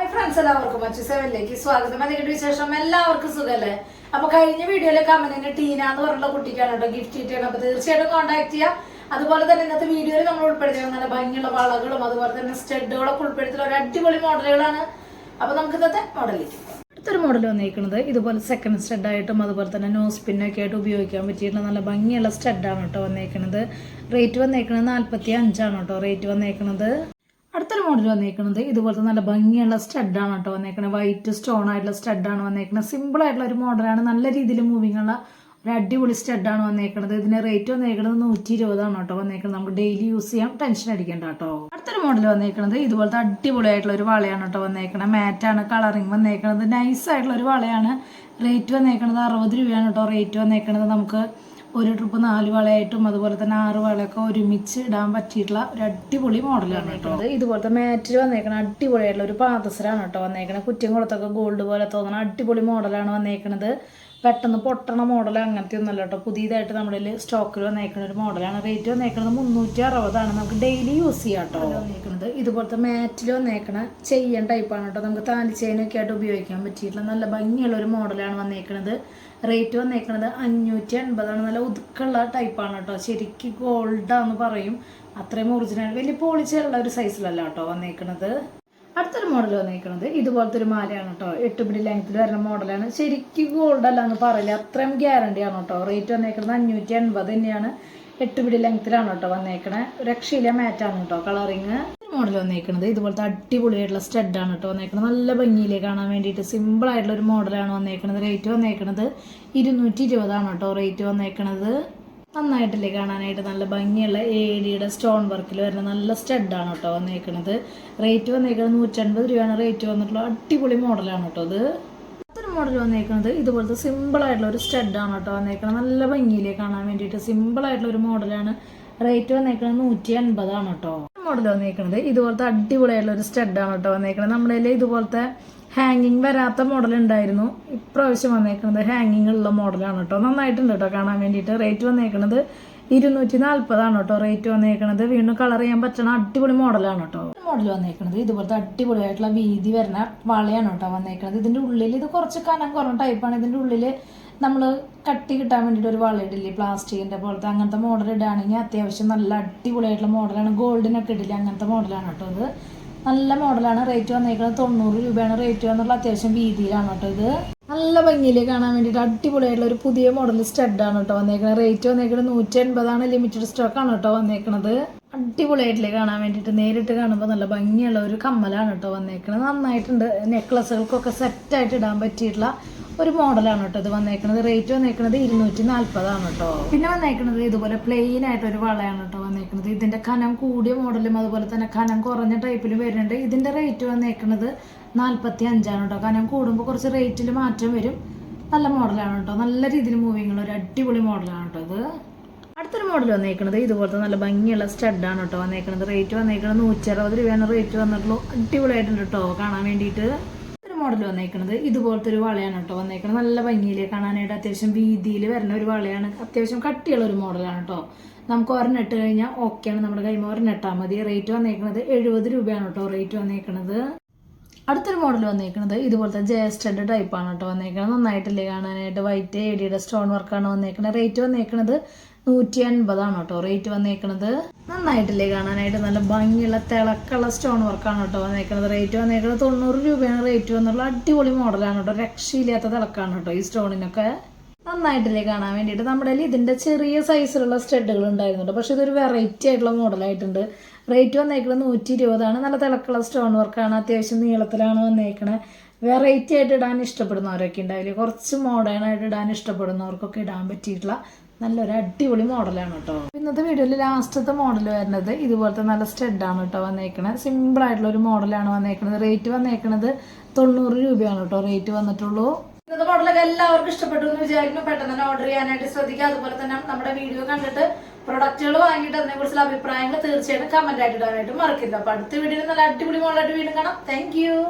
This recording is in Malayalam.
ഹായ് ഫ്രണ്ട്സ് എല്ലാവർക്കും മറ്റു സെവനിലേക്ക് സ്വാഗതം. അതിന്റെ വിശേഷം? എല്ലാവർക്കും സുഖല്ലേ? അപ്പൊ കഴിഞ്ഞ വീഡിയോയിലെ കമന്റിന് ടീന എന്ന് പറഞ്ഞുള്ള കുട്ടിക്കാണ് കേട്ടോ ഗിഫ്റ്റ് കിട്ടിയത്. അപ്പൊ തീർച്ചയായിട്ടും കോൺടാക്ട് ചെയ്യാം. അതുപോലെ തന്നെ ഇന്നത്തെ വീഡിയോയിൽ നമ്മൾ ഉൾപ്പെടുത്തിയത് നല്ല ഭംഗിയുള്ള വളകളും അതുപോലെ തന്നെ സ്റ്റഡുകളൊക്കെ ഉൾപ്പെടുത്തിയ ഒരു അടിപൊളി മോഡലുകളാണ്. അപ്പൊ നമുക്ക് ഇന്നത്തെ മോഡലിലേക്ക്. അടുത്തൊരു മോഡൽ വന്നിരിക്കുന്നത് ഇതുപോലെ സെക്കൻഡ് സ്റ്റെഡ് ആയിട്ടും അതുപോലെ തന്നെ നോസ് പിന്നൊക്കെ ആയിട്ട് ഉപയോഗിക്കാൻ പറ്റിയിട്ടുള്ള നല്ല ഭംഗിയുള്ള സ്റ്റെഡാണ് കേട്ടോ വന്നേക്കുന്നത് റേറ്റ് വന്നേക്കുന്നത് നാൽപ്പത്തി അഞ്ചാണ് കേട്ടോ. റേറ്റ് വന്നേക്കുന്നത് അടുത്തൊരു മോഡൽ വന്നേക്കുന്നത് ഇതുപോലത്തെ നല്ല ഭംഗിയുള്ള സ്റ്റഡാണ് കേട്ടോ വന്നേക്കുന്നത് വൈറ്റ് സ്റ്റോൺ ആയിട്ടുള്ള സ്റ്റഡാണ് വന്നേക്കുന്നത് സിമ്പിൾ ആയിട്ടുള്ള ഒരു മോഡലാണ് നല്ല രീതിയിൽ മൂവിങ് ഉള്ള ഒരു അടിപൊളി സ്റ്റഡാണ് വന്നേക്കുന്നത് ഇതിന് റേറ്റ് വന്നേക്കുന്നത് നൂറ്റി ഇരുപതാണ് കേട്ടോ വന്നേക്കുന്നത് നമുക്ക് ഡെയിലി യൂസ് ചെയ്യാം. ടെൻഷൻ അടിക്കേണ്ട കേട്ടോ. അടുത്തൊരു മോഡൽ വന്നേക്കുന്നത് ഇതുപോലത്തെ അടിപൊളി ആയിട്ടുള്ള ഒരു വളയാണ് കേട്ടോ വന്നേക്കുന്നത് മാറ്റാണ് കളറിങ് വന്നേക്കുന്നത് നൈസ് ആയിട്ടുള്ള ഒരു വളയാണ്. റേറ്റ് വന്നേക്കുന്നത് അറുപത് രൂപയാണ് കേട്ടോ റേറ്റ് വന്നേക്കുന്നത് നമുക്ക്. ഒരു ട്രിപ്പ് നാല് വളയായിട്ടും അതുപോലെ തന്നെ ആറ് വളയൊക്കെ ഒരുമിച്ച് ഇടാൻ പറ്റിയിട്ടുള്ള ഒരു അടിപൊളി മോഡലാണ് കേട്ടോ. ഇതുപോലത്തെ മാറ്റിൽ വന്നേക്കണ അടിപൊളിയായിട്ടുള്ള ഒരു പാദസരാണ് കേട്ടോ വന്നേക്കണത്. കുറ്റിയംകുളത്തൊക്കെ ഗോൾഡ് പോലെ തോന്നണം അടിപൊളി മോഡലാണ് വന്നേക്കണത്. പെട്ടെന്ന് പൊട്ടണ മോഡൽ അങ്ങനത്തെ ഒന്നല്ല കേട്ടോ. പുതിയതായിട്ട് നമ്മളിൽ സ്റ്റോക്കിൽ വന്നേക്കുന്ന ഒരു മോഡലാണ് റേറ്റ് വന്നേക്കുന്നത് മുന്നൂറ്റി അറുപതാണ് നമുക്ക് ഡെയിലി യൂസ് ചെയ്യാം കേട്ടോ. വന്നേക്കുന്നത് ഇതുപോലത്തെ മാറ്റിൽ വന്നേക്കണ ചെയ്യാൻ ടൈപ്പാണ് കേട്ടോ. നമുക്ക് താലി ചെയിനൊക്കെ ആയിട്ട് ഉപയോഗിക്കാൻ പറ്റിയിട്ടുള്ള നല്ല ഭംഗിയുള്ള ഒരു മോഡലാണ് വന്നേക്കുന്നത് റേറ്റ് വന്നേക്കുന്നത് അഞ്ഞൂറ്റി അൻപതാണ് നല്ല ഒതുക്കുള്ള ടൈപ്പാണ് കേട്ടോ ശരിക്കും ഗോൾഡാന്ന് പറയും. അത്രയും ഒറിജിനൽ വലിയ പോളിച്ചുള്ള ഒരു സൈസിലല്ല കേട്ടോ വന്നേക്കണത്. അടുത്തൊരു മോഡൽ വന്നേക്കണത് ഇതുപോലത്തെ ഒരു മാലയാണ് കേട്ടോ എട്ട് മിനി ലെങ്ത്തിൽ വരുന്ന മോഡലാണ് ശരിക്കും ഗോൾഡ് അല്ല എന്ന് പറയില്ല. അത്രയും ഗ്യാരണ്ടി ആണ് കേട്ടോ റേറ്റ് വന്നേക്കുന്നത് അഞ്ഞൂറ്റി എൺപത് തന്നെയാണ്. എട്ട് പിടി ലെങ്ത്തിലാണ് കേട്ടോ വന്നേക്കണേ. രക്ഷയില്ല മാറ്റാണ് കേട്ടോ കളറിങ് മോഡൽ വന്നേക്കുന്നത് ഇതുപോലത്തെ അടിപൊളിയായിട്ടുള്ള സ്റ്റഡാണ് കേട്ടോ വന്നേക്കുന്നത് നല്ല ഭംഗിയിലേ കാണാൻ വേണ്ടിയിട്ട് സിമ്പിൾ ആയിട്ടുള്ള ഒരു മോഡലാണ് വന്നേക്കുന്നത് റേറ്റ് വന്നേക്കുന്നത് ഇരുന്നൂറ്റി ഇരുപതാണ് കേട്ടോ റേറ്റ് വന്നേക്കുന്നത് നന്നായിട്ടല്ലേ കാണാനായിട്ട് നല്ല ഭംഗിയുള്ള ഏടിയുടെ സ്റ്റോൺ വർക്കിൽ വരുന്ന നല്ല സ്റ്റഡാണ് കേട്ടോ വന്നേക്കുന്നത് റേറ്റ് വന്നേക്കുന്നത് നൂറ്റൻപത് രൂപയാണ്. റേറ്റ് വന്നിട്ടുള്ള അടിപൊളി മോഡലാണ് കേട്ടോ ഇത്. മറ്റൊരു മോഡൽ വന്നേക്കുന്നത് ഇതുപോലത്തെ സിമ്പിൾ ആയിട്ടുള്ള ഒരു സ്റ്റഡാണ് കേട്ടോ വന്നേക്കുന്നത് നല്ല ഭംഗിയിലേ കാണാൻ വേണ്ടിയിട്ട് സിമ്പിൾ ആയിട്ടുള്ള ഒരു മോഡലാണ് റേറ്റ് വന്നേക്കുന്നത് നൂറ്റി അൻപതാണ് കേട്ടോ മോഡൽ വന്നേക്കുന്നത് ഇതുപോലത്തെ അടിപൊളിയായിട്ടുള്ള ഒരു സ്റ്റഡാണ് കേട്ടോ വന്നേക്കുന്നത് നമ്മുടെ കയ്യിൽ ഇതുപോലത്തെ ഹാങ്ങിങ് വരാത്ത മോഡൽ ഉണ്ടായിരുന്നു. ഇപ്രാവശ്യം വന്നേക്കുന്നത് ഹാങ്ങിങ് ഉള്ള മോഡലാണ് കേട്ടോ. നന്നായിട്ടുണ്ട് കേട്ടോ കാണാൻ വേണ്ടിയിട്ട്. റേറ്റ് വന്നേക്കുന്നത് ഇരുന്നൂറ്റി നാൽപ്പതാണ് കേട്ടോ റേറ്റ് വന്നേക്കണത്? വീണ്ടും കളർ ചെയ്യാൻ പറ്റണ അടിപൊളി മോഡലാണ് കേട്ടോ മോഡൽ വന്നേക്കുന്നത് ഇതുപോലത്തെ അടിപൊളിയായിട്ടുള്ള വീതി വരുന്ന വളയാണ് കേട്ടോ വന്നേക്കുന്നത് ഇതിന്റെ ഉള്ളിൽ ഇത് കുറച്ച് കനം കുറഞ്ഞ ടൈപ്പാണ് ഇതിന്റെ ഉള്ളിൽ നമ്മൾ കട്ടി കിട്ടാൻ വേണ്ടിയിട്ട് ഒരു വള ഇടില്ലേ? പ്ലാസ്റ്റിക്കിന്റെ പോലത്തെ അങ്ങനത്തെ മോഡൽ ഇടുകയാണെങ്കിൽ അത്യാവശ്യം നല്ല അടിപൊളിയായിട്ടുള്ള മോഡലാണ് ഗോൾഡിനൊക്കെ ഇടില്ല? അങ്ങനത്തെ മോഡലാണ് കേട്ടോ ഇത്. നല്ല മോഡലാണ് റേറ്റ് വന്നേക്കുന്നത് തൊണ്ണൂറ് രൂപയാണ് റേറ്റ് വന്നുള്ള അത്യാവശ്യം വീതിയിലാണ് കേട്ടോ ഇത്. നല്ല ഭംഗിയിൽ കാണാൻ വേണ്ടിയിട്ട് അടിപൊളിയായിട്ടുള്ള ഒരു പുതിയ മോഡൽ സ്റ്റഡാണ് കേട്ടോ വന്നേക്കുന്നത് റേറ്റ് വന്നേക്കുന്നത് നൂറ്റി എൺപതാണ് ലിമിറ്റഡ് സ്റ്റോക്കാണ് കേട്ടോ വന്നേക്കുന്നത് അടിപൊളിയായിട്ടില്ലേ കാണാൻ വേണ്ടിയിട്ട്. നേരിട്ട് കാണുമ്പോൾ നല്ല ഭംഗിയുള്ള ഒരു കമ്മലാണ് കേട്ടോ വന്നേക്കുന്നത് നന്നായിട്ടുണ്ട്. നെക്ലസുകൾക്കൊക്കെ സെറ്റായിട്ട് ഇടാൻ പറ്റിയിട്ടുള്ള ഒരു മോഡലാണ് കേട്ടോ ഇത് വന്നേക്കുന്നത് റേറ്റ് വന്നേക്കുന്നത് ഇരുന്നൂറ്റി നാൽപ്പതാണ് കേട്ടോ. പിന്നെ വന്നേക്കുന്നത് ഇതുപോലെ പ്ലെയിൻ ആയിട്ട് ഒരു വളയാണ് കേട്ടോ വന്നേക്കുന്നത് ഇതിന്റെ കനം കൂടിയ മോഡലും അതുപോലെ തന്നെ കനം കുറഞ്ഞ ടൈപ്പിലും വരുന്നുണ്ട്. ഇതിന്റെ റേറ്റ് വന്നേക്കുന്നത് നാൽപ്പത്തി അഞ്ചാണ് കേട്ടോ. കനം കൂടുമ്പോൾ കുറച്ച് റേറ്റിൽ മാറ്റം വരും. നല്ല മോഡലാണ് കേട്ടോ. നല്ല രീതിയിൽ മൂവിങ് ഉള്ള ഒരു അടിപൊളി മോഡലാണ് കേട്ടോ ഇത്. അടുത്തൊരു മോഡൽ വന്നേക്കുന്നത് ഇതുപോലത്തെ നല്ല ഭംഗിയുള്ള സ്റ്റഡാണ് കേട്ടോ വന്നേക്കുന്നത് റേറ്റ് വന്നേക്കുന്നത് നൂറ്റി അറുപത് രൂപയാണ്. റേറ്റ് വന്നിട്ടുള്ളൂ അടിപൊളിയായിട്ടുണ്ട് കേട്ടോ. കാണാൻ വേണ്ടിയിട്ട്. മോഡൽ വന്നേക്കുന്നത് ഇതുപോലത്തെ ഒരു വളയാണ് കേട്ടോ വന്നേക്കുന്നത് നല്ല ഭംഗിയിൽ കാണാനായിട്ട് അത്യാവശ്യം വീതിയിൽ വരുന്ന ഒരു വളയാണ്. അത്യാവശ്യം കട്ടിയുള്ള ഒരു മോഡലാണ് കേട്ടോ. നമുക്ക് ഒരെണ്ണിട്ട് കഴിഞ്ഞാൽ ഓക്കെയാണ് നമ്മുടെ കൈമ ഒരെണ്ണിട്ടാൽ മതി. റേറ്റ് വന്നേക്കുന്നത് എഴുപത് രൂപയാണ് കേട്ടോ. റേറ്റ് വന്നേക്കുന്നത് അടുത്തൊരു മോഡൽ വന്നേക്കുന്നത് ഇതുപോലത്തെ ജയസ്റ്റഡ് ടൈപ്പാണ് കേട്ടോ വന്നേക്കുന്നത് നന്നായിട്ടില്ലേ കാണാനായിട്ട്. വൈറ്റ് എഡിയുടെ സ്റ്റോൺ വർക്കാണ് വന്നേക്കുന്നത് റേറ്റ് വന്നേക്കുന്നത് നൂറ്റി അൻപതാണ് കേട്ടോ റേറ്റ് വന്നേക്കുന്നത് നന്നായിട്ടില്ലേ കാണാനായിട്ട്. നല്ല ഭംഗിയുള്ള തിളക്കുള്ള സ്റ്റോൺ വർക്കാണ് കേട്ടോ വന്നേക്കുന്നത് റേറ്റ് വന്നേക്കുന്നത് തൊണ്ണൂറ് രൂപയാണ്. റേറ്റ് വന്നുള്ള അടിപൊളി മോഡലാണ് കേട്ടോ രക്ഷയില്ലാത്ത തിളക്കാണ് കേട്ടോ ഈ സ്റ്റോണിനൊക്കെ നന്നായിട്ടില്ലേ കാണാൻ വേണ്ടിയിട്ട്. നമ്മുടെ കയ്യിൽ ഇതിന്റെ ചെറിയ സൈസിലുള്ള സ്റ്റഡുകൾ ഉണ്ടായിരുന്നുണ്ട്. പക്ഷെ ഇതൊരു വെറൈറ്റി ആയിട്ടുള്ള മോഡലായിട്ടുണ്ട് റേറ്റ് വന്നേക്കുന്നത് നൂറ്റി ഇരുപതാണ് നല്ല തിളക്കുള്ള സ്റ്റോൺ വർക്കാണ് അത്യാവശ്യം നീളത്തിലാണ് വന്നേക്കണത് വെറൈറ്റി ആയിട്ട് ഇടാൻ ഇഷ്ടപ്പെടുന്നവരൊക്കെ ഉണ്ടാവില്ലേ? കുറച്ച് മോഡേൺ ആയിട്ട് ഇടാൻ ഇഷ്ടപ്പെടുന്നവർക്കൊക്കെ ഇടാൻ പറ്റിയിട്ടുള്ള നല്ലൊരു അടിപൊളി മോഡലാണ് കേട്ടോ. ഇന്നത്തെ വീഡിയോയിൽ ലാസ്റ്റത്തെ മോഡൽ വരുന്നത് ഇതുപോലത്തെ നല്ല സ്റ്റെഡാണ് കേട്ടോ വന്നേക്കണത് സിമ്പിൾ ആയിട്ടുള്ള ഒരു മോഡലാണ് വന്നേക്കുന്നത് റേറ്റ് വന്നേക്കുന്നത് തൊണ്ണൂറ് രൂപയാണ് കേട്ടോ. റേറ്റ് വന്നിട്ടുള്ളൂ ഇന്നത്തെ മോഡലൊക്കെ എല്ലാവർക്കും ഇഷ്ടപ്പെട്ടു എന്ന് വിചാരിക്കുന്നു. പെട്ടെന്ന് തന്നെ ഓർഡർ ചെയ്യാനായിട്ട് ശ്രദ്ധിക്കുക. അതുപോലെ തന്നെ നമ്മുടെ വീഡിയോ കണ്ടിട്ട് പ്രൊഡക്റ്റുകൾ വാങ്ങിയിട്ട് അതിനെക്കുറിച്ചുള്ള അഭിപ്രായങ്ങൾ തീർച്ചയായിട്ടും കമന്റ് ആയിട്ട് ഇടാനായിട്ട് മറക്കരുത്. അപ്പൊ അടുത്ത വീഡിയോയിൽ നല്ല അടിപൊളി മോഡലായിട്ട് വീണ്ടും കാണാം. താങ്ക്